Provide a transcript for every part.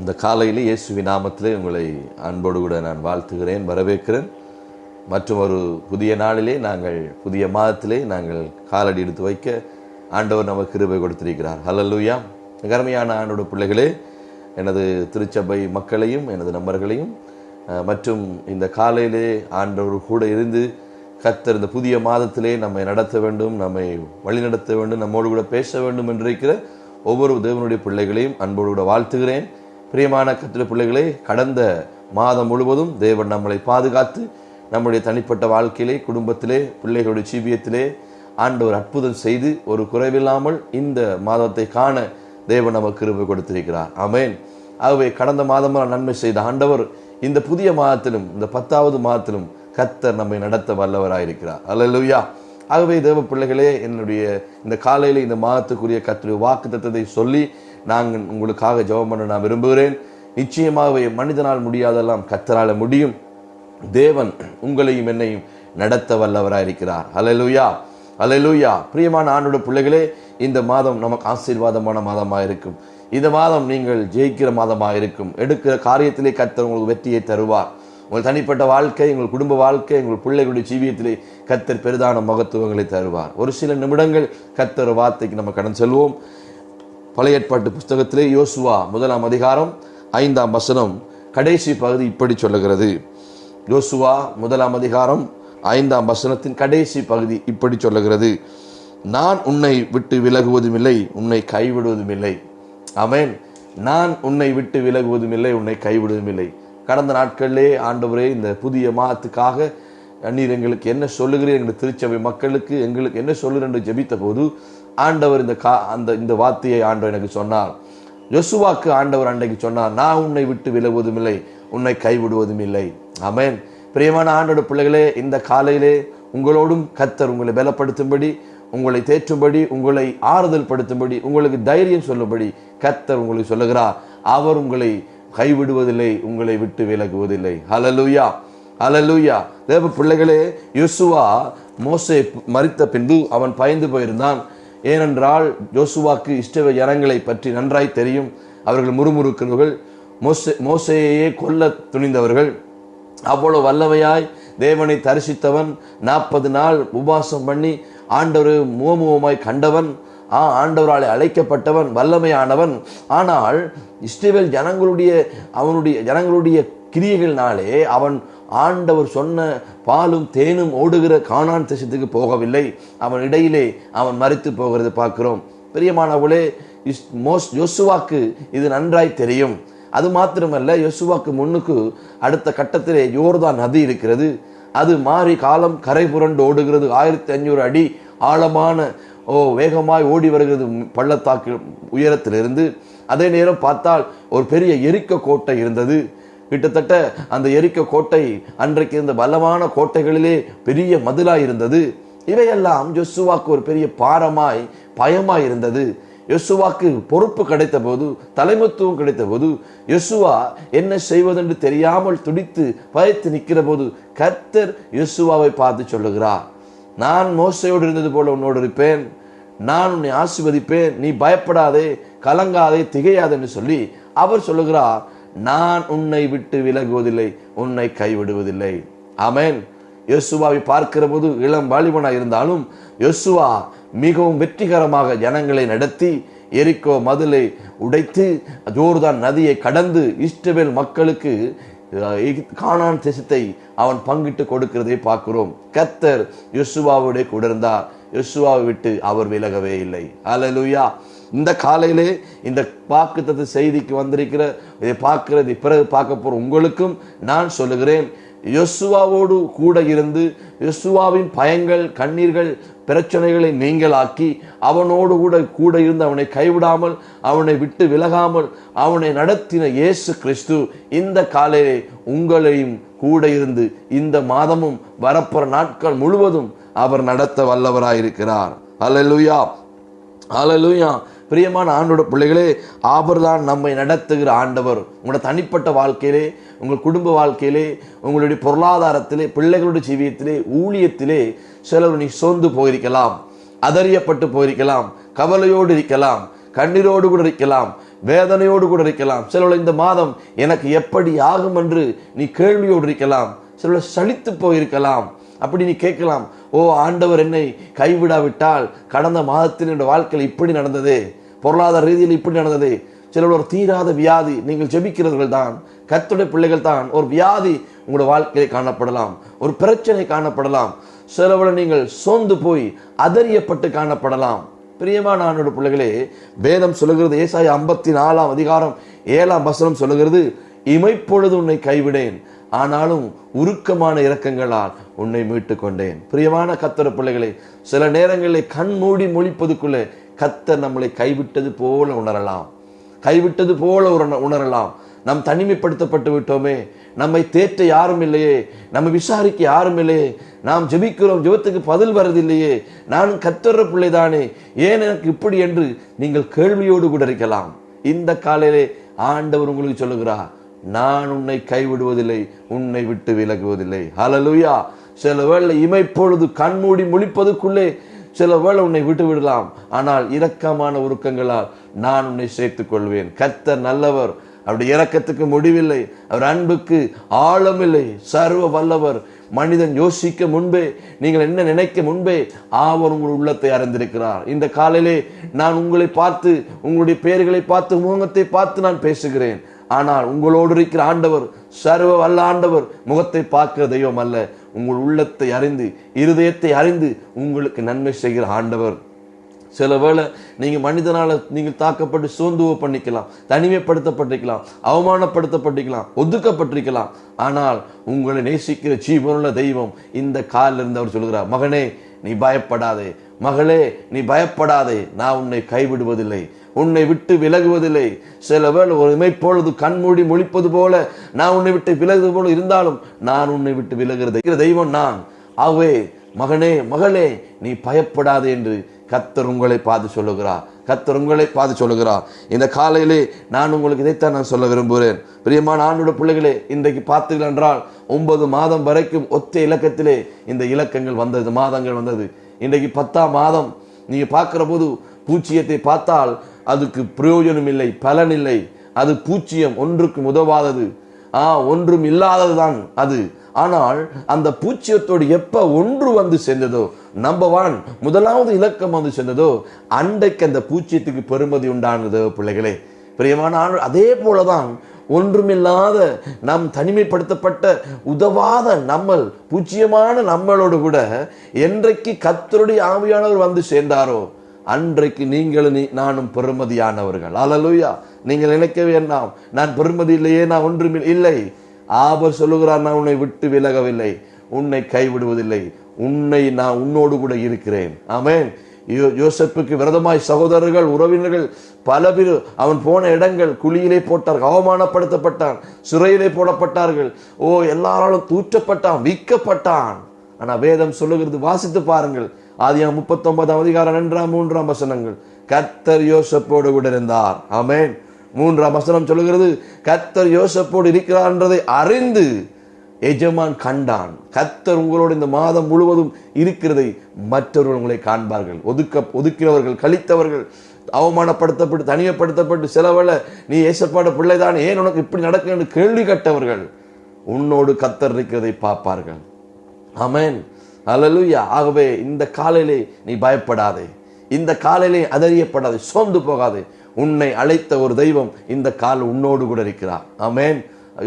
இந்த காலையில் இயேசுவி நாமத்திலே உங்களை அன்போடு கூட நான் வாழ்த்துகிறேன் வரவேற்கிறேன். மற்றும் ஒரு புதிய நாளிலே நாங்கள் புதிய மாதத்திலே நாங்கள் காலடி எடுத்து வைக்க ஆண்டவர் நமக்கு கிருபை கொடுத்திருக்கிறார். ஹலல்லூயா கருமையான ஆண்டோட பிள்ளைகளே எனது திருச்சபை மக்களையும் எனது நண்பர்களையும் மற்றும் இந்த காலையிலே ஆண்டவர் கூட இருந்து கர்த்தர் இந்த புதிய மாதத்திலே நம்மை நடத்த வேண்டும் நம்மை வழிநடத்த வேண்டும் நம்மோடு கூட பேச வேண்டும் என்றிருக்கிற ஒவ்வொரு தேவனுடைய பிள்ளைகளையும் அன்போடு கூட வாழ்த்துகிறேன். பிரியமான கத்திர பிள்ளைகளே கடந்த மாதம் முழுவதும் தேவன் நம்மளை பாதுகாத்து நம்முடைய தனிப்பட்ட வாழ்க்கையிலே குடும்பத்திலே பிள்ளைகளுடைய ஜீவியத்திலே ஆண்டவர் அற்புதம் செய்து ஒரு குறைவில்லாமல் இந்த மாதத்தை காண தேவன் நமக்கு கிருபை கொடுத்திருக்கிறார். அமேன் ஆகவே கடந்த மாதமெல்லாம் நன்மை செய்த ஆண்டவர் இந்த புதிய மாதத்திலும் இந்த பத்தாவது மாதத்திலும் கத்தர் நம்மை நடத்த வல்லவராயிருக்கிறார். அல்லேலூயா. ஆகவே தேவ பிள்ளைகளே என்னுடைய இந்த காலையில் இந்த மாதத்துக்குரிய கத்துடைய வாக்கு தத்தத்தை சொல்லி நாங்கள் உங்களுக்காக ஜெபம் பண்ண நான் விரும்புகிறேன். நிச்சயமாகவே மனிதனால் முடியாதெல்லாம் கத்தரால் முடியும். தேவன் உங்களையும் என்னையும் நடத்த வல்லவராயிருக்கிறார். அலலுயா அலலுயா பிரியமான ஆண்டோட பிள்ளைகளே இந்த மாதம் நமக்கு ஆசீர்வாதமான மாதமாக இருக்கும் இந்த மாதம் நீங்கள் ஜெயிக்கிற மாதமாக இருக்கும் எடுக்கிற காரியத்திலே கத்தர் உங்களுக்கு வெற்றியை தருவார். உங்கள் தனிப்பட்ட வாழ்க்கை உங்கள் குடும்ப வாழ்க்கை உங்கள் பிள்ளைகளுடைய ஜீவியத்திலே கத்தர் பெரிதான மகத்துவங்களை தருவார். ஒரு சில நிமிடங்கள் கத்தர் வார்த்தைக்கு நம்ம கடன் செல்வோம். பழைய ஏற்பாட்டு புஸ்தகத்திலே யோசுவா முதலாம் அதிகாரம் ஐந்தாம் வசனம் கடைசி பகுதி இப்படி சொல்லுகிறது. யோசுவா முதலாம் அதிகாரம் ஐந்தாம் வசனத்தின் கடைசி பகுதி இப்படி சொல்லுகிறது. நான் உன்னை விட்டு விலகுவதும் இல்லை உன்னை கைவிடுவதும் இல்லை அமேன் நான் உன்னை விட்டு விலகுவதும் இல்லை உன்னை கைவிடுவதும் இல்லை கடந்த நாட்களிலே ஆண்டவரே இந்த புதிய மாதத்துக்காக நீர் எங்களுக்கு என்ன சொல்லுகிறீர்? எங்கள் திருச்சபை மக்களுக்கு எங்களுக்கு என்ன சொல்லுகிறேன் என்று ஜெபித்த போது ஆண்டவர் இந்த கா அந்த இந்த வார்த்தையை ஆண்டவர் எனக்கு சொன்னார். யொசுவாக்கு ஆண்டவர் அன்றைக்கு சொன்னார் நான் உன்னை விட்டு விலகுவதும் இல்லை உன்னை கைவிடுவதும் இல்லை ஆமென். பிரியமான ஆண்டோட பிள்ளைகளே இந்த காலையிலே உங்களோடும் கத்தர் உங்களை பலப்படுத்தும்படி உங்களை தேற்றும்படி உங்களை ஆறுதல் படுத்தும்படி உங்களுக்கு தைரியம் சொல்லும்படி கத்தர் உங்களுக்கு சொல்லுகிறார். அவர் உங்களை கைவிடுவதில்லை உங்களை விட்டு விலகுவதில்லை. ஹalleluya அலலூயா தேவ பிள்ளைகளே யோசுவா மோசை மறித்த பின்பு அவன் பயந்து போயிருந்தான். ஏனென்றால் யோசுவாக்கு இஷ்டவ ஜனங்களை பற்றி நன்றாய் தெரியும். அவர்கள் முறுமுறுக்கிறவர்கள் மோசே மோசையையே கொல்ல துணிந்தவர்கள். அவ்வளோ வல்லவையாய் தேவனை தரிசித்தவன். நாற்பது நாள் உபாசம் பண்ணி ஆண்டவர் முகமுகமாய் கண்டவன். ஆ ஆண்டவராலே அழைக்கப்பட்டவன் வல்லமையானவன். ஆனால் இஸ்ரேல் ஜனங்களுடைய அவனுடைய ஜனங்களுடைய கிரியைகள்னாலே அவன் ஆண்டவர் சொன்ன பாலும் தேனும் ஓடுகிற காணான் தேசத்துக்கு போகவில்லை. அவன் இடையிலே அவன் மறித்து போகிறது பார்க்கிறோம். பிரியமானவளே இஸ் மோஸ் யோசுவாக்கு இது நன்றாய் தெரியும். அது மாத்திரமல்ல யோசுவாக்கு முன்னுக்கு அடுத்த கட்டத்திலே யோர்தான் நதி இருக்கிறது. அது மாறி காலம் கரை புரண்டு ஓடுகிறது. ஆயிரத்தி ஐநூறு அடி ஆழமான ஓ வேகமாய் ஓடி வருகிறது பள்ளத்தாக்கு உயரத்திலிருந்து. அதே நேரம் பார்த்தால் ஒரு பெரிய எரிக்க கோட்டை இருந்தது. கிட்டத்தட்ட அந்த எரிக்க கோட்டை அன்றைக்கு இருந்த பலமான கோட்டைகளிலே பெரிய மதிலாய் இருந்தது. இவையெல்லாம் யோசுவாக்கு ஒரு பெரிய பாரமாய் பயமாய் இருந்தது. யொசுவாக்கு பொறுப்பு கிடைத்த போது தலைமத்துவம் கிடைத்த போது யொசுவா என்ன செய்வதென்று தெரியாமல் துடித்து பயத்து நிற்கிற போது கர்த்தர் யோசுவாவை பார்த்து சொல்லுகிறார். நான் மோசையோடு இருந்தது போல உன்னோடு இருப்பேன். நான் உன்னை ஆசிர்வதிப்பேன். நீ பயப்படாதே கலங்காதே திகையாதேன்னு சொல்லி அவர் சொல்லுகிறார் நான் உன்னை விட்டு விலகுவதில்லை உன்னை கைவிடுவதில்லை. ஆமேன். யோசுவாவை பார்க்கிற போது இளம் வாலிபனா இருந்தாலும் யோசுவா மிகவும் வெற்றிகரமாக ஜனங்களை நடத்தி எரிக்கோ மதிலை உடைத்து ஜோர்தான் நதியை கடந்து இஸ்ரவேல் மக்களுக்கு காணான் தேசத்தை அவன் பங்கிட்டு கொடுக்கிறதை பார்க்கிறோம். கத்தர் யோசுவாவோட கூட இருந்தார். யசுவாவை விட்டு அவர் விலகவே இல்லை. அலலுயா இந்த காலையிலே இந்த வாக்குத்தத்த செய்திக்கு வந்திருக்கிற இதை பார்க்கிறது பிறகு பார்க்க போற உங்களுக்கும் நான் சொல்லுகிறேன். யோசுவாவோடு கூட இருந்து யோசுவாவின் பயங்கள் கண்ணீர்கள் பிரச்சனைகளை நீங்களாக்கி அவனோடு கூட கூட இருந்து அவனை கைவிடாமல் அவனை விட்டு விலகாமல் அவனை நடத்தின இயேசு கிறிஸ்து இந்த காலையிலே உங்களையும் கூட இருந்து இந்த மாதமும் வரப்போற நாட்கள் முழுவதும் அவர் நடத்த வல்லவராயிருக்கிறார். அலலுயா அலலுயா பிரியமான ஆண்டோட பிள்ளைகளே ஆபர்தான் நம்மை நடத்துகிற ஆண்டவர். உங்களோட தனிப்பட்ட வாழ்க்கையிலே உங்கள் குடும்ப வாழ்க்கையிலே உங்களுடைய பொருளாதாரத்திலே பிள்ளைகளுடைய ஜீவியத்திலே ஊழியத்திலே சிலர் நீ சோர்ந்து போயிருக்கலாம் அதறியப்பட்டு போயிருக்கலாம் கவலையோடு இருக்கலாம் கண்ணீரோடு கூட இருக்கலாம் வேதனையோடு கூட இருக்கலாம். சிலர் இந்த மாதம் எனக்கு எப்படி ஆகும் என்று நீ கேள்வியோடு இருக்கலாம் சிலர் சளித்து போயிருக்கலாம். அப்படி நீ கேட்கலாம். ஓ ஆண்டவர் என்னை கைவிடாவிட்டால் கடந்த மாதத்தில் என்னோட வாழ்க்கையில் இப்படி நடந்ததே. பொருளாதார ரீதியில் இப்படி நடந்ததே. சிலர் ஒரு தீராத வியாதி நீங்கள் ஜெபிக்கிறவர்கள் தான். கத்துடைய பிள்ளைகள் தான். ஒரு வியாதி உங்களோட வாழ்க்கையிலே காணப்படலாம். ஒரு பிரச்சனை காணப்படலாம். சிலவள நீங்கள் சோர்ந்து போய் அதறியப்பட்டு காணப்படலாம். பிரியமான ஆண்டோட பிள்ளைகளே வேதம் சொல்லுகிறது ஏசாய ஐம்பத்தி நாலாம் அதிகாரம் ஏழாம் வசனம் சொல்லுகிறது இமைப்பொழுது உன்னை கைவிடேன். ஆனாலும் உருக்கமான இரக்கங்களால் உன்னை மீட்டு கொண்டேன் பிரியமான கத்தர பிள்ளைகளே சில நேரங்களில் கண் மூடி மொழிப்பதுக்குள்ளே கத்தர் நம்மளை கைவிட்டது போல உணரலாம். கைவிட்டது போல உணரலாம். நாம் தனிமைப்படுத்தப்பட்டு விட்டோமே நம்மை தேற்ற யாரும் இல்லையே நம்ம விசாரிக்க யாரும் இல்லையே நாம் ஜெபிக்கிறோம் ஜெபத்துக்கு பதில் வரதில்லையே நான் கத்துற பிள்ளைதானே ஏன் எனக்கு இப்படி என்று நீங்கள் கேள்வியோடு கூட இருக்கலாம். இந்த காலையிலே ஆண்டவர் உங்களுக்கு சொல்லுகிறார். நான் உன்னை கைவிடுவதில்லை உன்னை விட்டு விலகுவதில்லை. ஹலலுயா சில வேளை இமைப்பொழுது கண்மூடி முழிப்பதுக்குள்ளே சில வேளை உன்னை விட்டு விடலாம். ஆனால் இரக்கமான உருக்கங்களால் நான் உன்னை சேர்த்துக் கொள்வேன். கத்த நல்லவர். அவருடைய இரக்கத்துக்கு முடிவில்லை. அவர் அன்புக்கு ஆழமில்லை. சர்வ வல்லவர். மனிதன் யோசிக்க முன்பே நீங்கள் என்ன நினைக்க முன்பே அவர் உங்கள் உள்ளத்தை அறிந்திருக்கிறார். இந்த காலையிலே நான் உங்களை பார்த்து உங்களுடைய பெயர்களை பார்த்து முகத்தை பார்த்து நான் பேசுகிறேன். ஆனால் உங்களோடு இருக்கிற ஆண்டவர் சர்வ வல்ல ஆண்டவர் முகத்தை பார்க்கிற தெய்வம் அல்ல. உங்கள் உள்ளத்தை அறிந்து இருதயத்தை அறிந்து உங்களுக்கு நன்மை செய்கிற ஆண்டவர். சில வேளை நீங்கள் மனிதனால் நீங்கள் தாக்கப்பட்டு சோந்துவ பண்ணிக்கலாம் தனிமைப்படுத்தப்பட்டிருக்கலாம் அவமானப்படுத்தப்பட்டிருக்கலாம் ஒதுக்கப்பட்டிருக்கலாம். ஆனால் உங்களை நேசிக்கிற ஜீவனுள்ள தெய்வம் இந்த காலில் இருந்து அவர் சொல்கிறார் மகனே நீ பயப்படாதே. மகளே நீ பயப்படாதே. நான் உன்னை கைவிடுவதில்லை. உன்னை விட்டு விலகுவதில்லை. சில வேளை ஒரு இமைப்பொழுது கண்மூடி முழிப்பது போல நான் உன்னை விட்டு விலகுவது போல இருந்தாலும் நான் உன்னை விட்டு விலகிறது. தெய்வம் நான். ஆகவே மகனே மகளே நீ பயப்படாதே என்று கத்தர் உங்களை பார்த்து சொல்லுகிறார். கத்தர் உங்களை பார்த்து சொல்லுகிறார். இந்த காலையிலே நான் உங்களுக்கு இதைத்தான் நான் சொல்ல விரும்புகிறேன். பிரியமான ஆண்டோட பிள்ளைகளே இன்றைக்கு பார்த்தீர்கள் என்றால் ஒன்பது மாதம் வரைக்கும் ஒத்த இலக்கத்திலே இந்த இலக்கங்கள் வந்தது மாதங்கள் வந்தது. இன்றைக்கு பத்தாம் மாதம். நீங்கள் பார்க்குற போது பூச்சியத்தை பார்த்தால் அதுக்கு பிரயோஜனம் இல்லை பலன் இல்லை அது பூச்சியம் ஒன்றுக்கு உதவாதது. ஆ ஒன்றும் இல்லாததுதான் அது. ஆனால் அந்த பூச்சியத்தோடு எப்ப ஒன்று வந்து சேர்ந்ததோ நம்பர் ஒன் முதலாவது இலக்கம் வந்து சேர்ந்ததோ அன்றைக்கு அந்த பூச்சியத்துக்கு பெருமதி உண்டானது பிள்ளைகளே. பிரியமான ஆண்டு அதே போலதான் ஒன்றுமில்லாத நம் தனிமைப்படுத்தப்பட்ட உதவாத நம்மள் பூச்சியமான நம்மளோடு கூட என்றைக்கு கத்தருடைய ஆவியானவர் வந்து சேர்ந்தாரோ அன்றைக்கு நீங்களும் நீ- நானும் பெருமதியானவர்கள். அலலுயா நீங்கள் நினைக்க வேண்டாம். நான் பெருமதி இல்லையே நான் ஒன்றும் இல்லை. ஆபர் சொல்லுகிறார் நான் உன்னை விட்டு விலகவில்லை. உன்னை கைவிடுவதில்லை. உன்னை நான் உன்னோடு கூட இருக்கிறேன். ஆமேன் யோ- விரதமாய் சகோதரர்கள் உறவினர்கள் பல பேர் அவன் போன இடங்கள் குழியிலே போட்டார்கள் அவமானப்படுத்தப்பட்டான் சிறையிலே போடப்பட்டார்கள். ஓ எல்லாராலும் தூற்றப்பட்டான் விற்கப்பட்டான் ஆனால் வேதம் சொல்லுகிறது வாசித்து பாருங்கள். ஆதியம் முப்பத்தொன்பதாம் அதிகாரம் இரண்டாம் மூன்றாம் வசனங்கள். கர்த்தர் யோசப்போடு கூட இருந்தார் ஆமேன். மூன்றாம் வசனம் சொல்லுகிறது கர்த்தர் யோசப்போடு இருக்கிறார் என்றதை அறிந்து எஜமான் கண்டான். கர்த்தர் உங்களோடு இந்த மாதம் முழுவதும் இருக்கிறதை மற்றவர்கள் உங்களை காண்பார்கள். ஒதுக்க ஒதுக்கினவர்கள் கழித்தவர்கள் அவமானப்படுத்தப்பட்டு தனிமைப்படுத்தப்பட்டு செலவல நீ ஏசப்பாட பிள்ளைதான் ஏன் உனக்கு இப்படி நடக்கும் என்று கேள்வி கட்டவர்கள் உன்னோடு கத்தர் இருக்கிறதை பார்ப்பார்கள். அமேன் அலலுயா ஆகவே இந்த காலையிலே நீ பயப்படாதே. இந்த காலையிலே அதறியப்படாதே சோர்ந்து போகாதே. உன்னை அழைத்த ஒரு தெய்வம் இந்த கால் உன்னோடு கூட இருக்கிறார். ஆமேன்.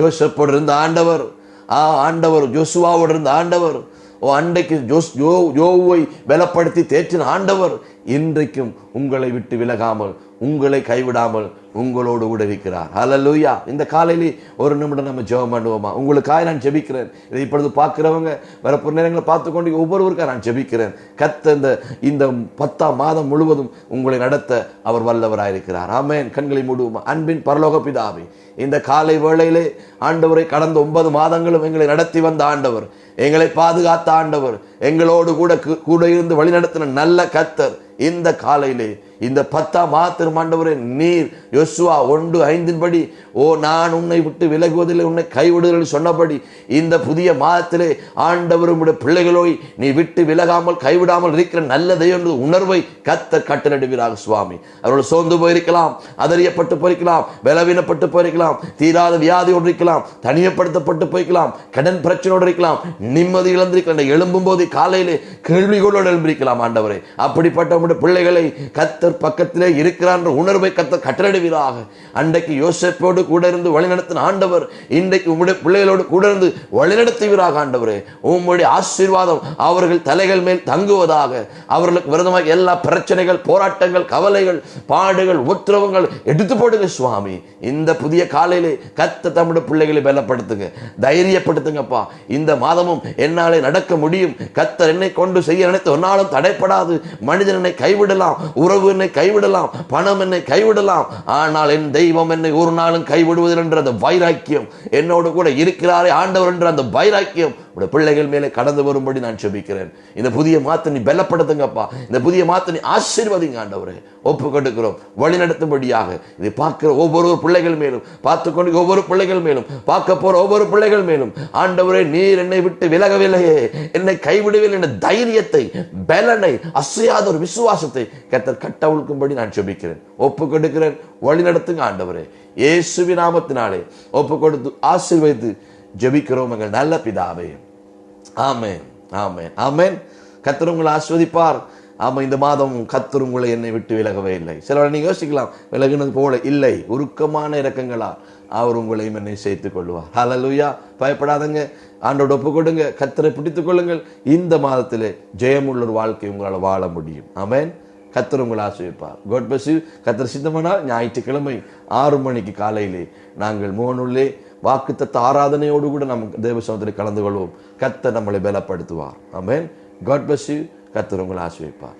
யோசப்போடு இருந்த ஆண்டவர் ஆ ஆண்டவர் ஜோசுவாவோடு இருந்த ஆண்டவர் ஓ அன்றைக்கு ஜோஸ் யோ யோவை பலப்படுத்தி தேற்றின ஆண்டவர் இன்றைக்கும் உங்களை விட்டு விலகாமல் உங்களை கைவிடாமல் உங்களோடு கூட இருக்கிறார் ஹalleluya இந்த காலையிலே ஒரு நிமிடம் நம்ம ஜெபம் பண்ணுவோமா? உங்களுக்காக நான் ஜெபிக்கிறேன். இதை இப்பொழுது பார்க்குறவங்க வரப்போ நேரங்களை பார்த்து கொண்டு ஒவ்வொருவருக்காக நான் ஜெபிக்கிறேன். கத்த இந்த இந்த பத்தாம் மாதம் முழுவதும் உங்களை நடத்த அவர் வல்லவராயிருக்கிறார் ஆமேன் கண்களை மூடுவோமா? அன்பின் பரலோக பிதாவை இந்த காலை வேளையிலே ஆண்டவரை கடந்த ஒன்பது மாதங்களும் எங்களை நடத்தி வந்த ஆண்டவர் எங்களை பாதுகாத்த ஆண்டவர் எங்களோடு கூட கூட இருந்து வழிநடத்தின நல்ல கத்தர் இந்த காலையிலே இந்த பத்தாம் மாத்திரம் ஆண்டவரே நீர் யோசுவா ஒன்று ஐந்தின்படி ஓ நான் உன்னை விட்டு விலகுவதில்லை உன்னை கைவிடுதல் சொன்னபடி இந்த புதிய மாதத்திலே ஆண்டவர் பிள்ளைகளோய் நீ விட்டு விலகாமல் கைவிடாமல் இருக்கிற நல்லதே என்று உணர்வை கத்த கட்டளிடுவீராக சுவாமி. அவர்கள் சோர்ந்து போயிருக்கலாம் அதறியப்பட்டு போயிருக்கலாம் பலவீனப்பட்டு போயிருக்கலாம் தீராத வியாதியோடு இருக்கலாம் தனியப்படுத்தப்பட்டு போயிருக்கலாம் கடன் பிரச்சனையோடு இருக்கலாம் நிம்மதி இழந்திருக்கலாம் எழும்பும் போது காலையிலே கேள்விகளோடு எழும்பிருக்கலாம் ஆண்டவரே. அப்படிப்பட்ட பிள்ளைகளை பிள்ளைகளை கத்தர் பக்கத்திலே இருக்கிறார் உணர்வை கத்தர் கட்டளிடுவீராக அன்றைக்கு யோசப்போடு கூட இருந்து வழிநடத்தின ஆண்டவர் இன்றைக்கு உங்களுடைய பிள்ளைகளோடு கூட இருந்து வழிநடத்துவீராக ஆண்டவரே. உங்களுடைய ஆசீர்வாதம் அவர்கள் தலைகள் மேல் தங்குவதாக. அவர்களுக்கு விரதமாக எல்லா பிரச்சனைகள் போராட்டங்கள் கவலைகள் பாடுகள் உத்தரவுகள் எடுத்து போடுங்க சுவாமி. இந்த புதிய காலையிலே கத்த தம்முடைய பிள்ளைகளை பலப்படுத்துங்க. தைரியப்படுத்துங்கப்பா. இந்த மாதமும் என்னாலே நடக்க முடியும். கத்தர் என்னை கொண்டு செய்ய நினைத்து ஒன்னாலும் தடைப்படாது. மனிதன் என்னை கைவிடலாம். உறவு என்னை கைவிடலாம் பணம் என்னை கைவிடலாம். ஆனால் என் தெய்வம் என்னை ஒரு நாளும் கைவிடுவதில் என்ற அந்த வைராக்கியம் என்னோடு கூட இருக்கிறாரே ஆண்டவர் என்ற அந்த வைராக்கியம் உடைய பிள்ளைகள் மேலே கடந்து வரும்படி நான் செபிக்கிறேன். இந்த புதிய மாத்த நீ பலப்படுத்துங்கப்பா இந்த புதிய மாத்தனை நீ ஆசீர்வதிங்க ஆண்டவரே. ஒப்பு கொடுக்கிறோம் இதை பார்க்கிற ஒவ்வொரு பிள்ளைகள் மேலும் பார்த்து கொண்டு ஒவ்வொரு பிள்ளைகள் மேலும் பார்க்க போற ஒவ்வொரு பிள்ளைகள் மேலும் ஆண்டவரே நீர் என்னை விட்டு விலகவில்லையே. என்னை கைவிடவில்லை. என்ற தைரியத்தை பலனை அசையாத ஒரு விசுவாசத்தை கத்தர் கட்டவிழ்க்கும்படி நான் செபிக்கிறேன். ஒப்பு கொடுக்கிறேன் வழி ஆண்டவரே. இயேசுவி நாமத்தினாலே ஒப்பு கொடுத்து ஆசீர்வதித்து ஜெபிக்கிறோம் எங்கள் நல்ல பிதாவே. ஆமேன் ஆமேன் ஆமேன். கத்தர் உங்களை ஆஸ்வதிப்பார் ஆமாம் இந்த மாதம் கத்தர் உங்களை என்னை விட்டு விலகவே இல்லை. சிலர் நீங்கள் யோசிக்கலாம். விலகினது போல இல்லை. உருக்கமான இறக்கங்களா அவர் உங்களையும் என்னை சேர்த்து கொள்வார். ஹலலுயா பயப்படாதங்க. ஆண்டோட ஒப்பு கொடுங்க. கத்தரை பிடித்துக் கொள்ளுங்கள். இந்த மாதத்தில் ஜெயமுள்ள ஒரு வாழ்க்கை உங்களால் வாழ முடியும். ஆமேன் கத்தர் உங்களை ஆசிரிப்பார் கோட் பஸ் கத்தர் சித்தமானால் ஞாயிற்றுக்கிழமை ஆறு மணிக்கு காலையிலே நாங்கள் மோனுள்ளே வாக்குத்தத்த ஆராதனையோடு கூட நம் தேவசனத்தில் கலந்து கொள்வோம். கத்தை நம்மளை பலப்படுத்துவார். ஆமேன் காட் பஸ் கத்தர் உங்களை ஆசிரியப்பார்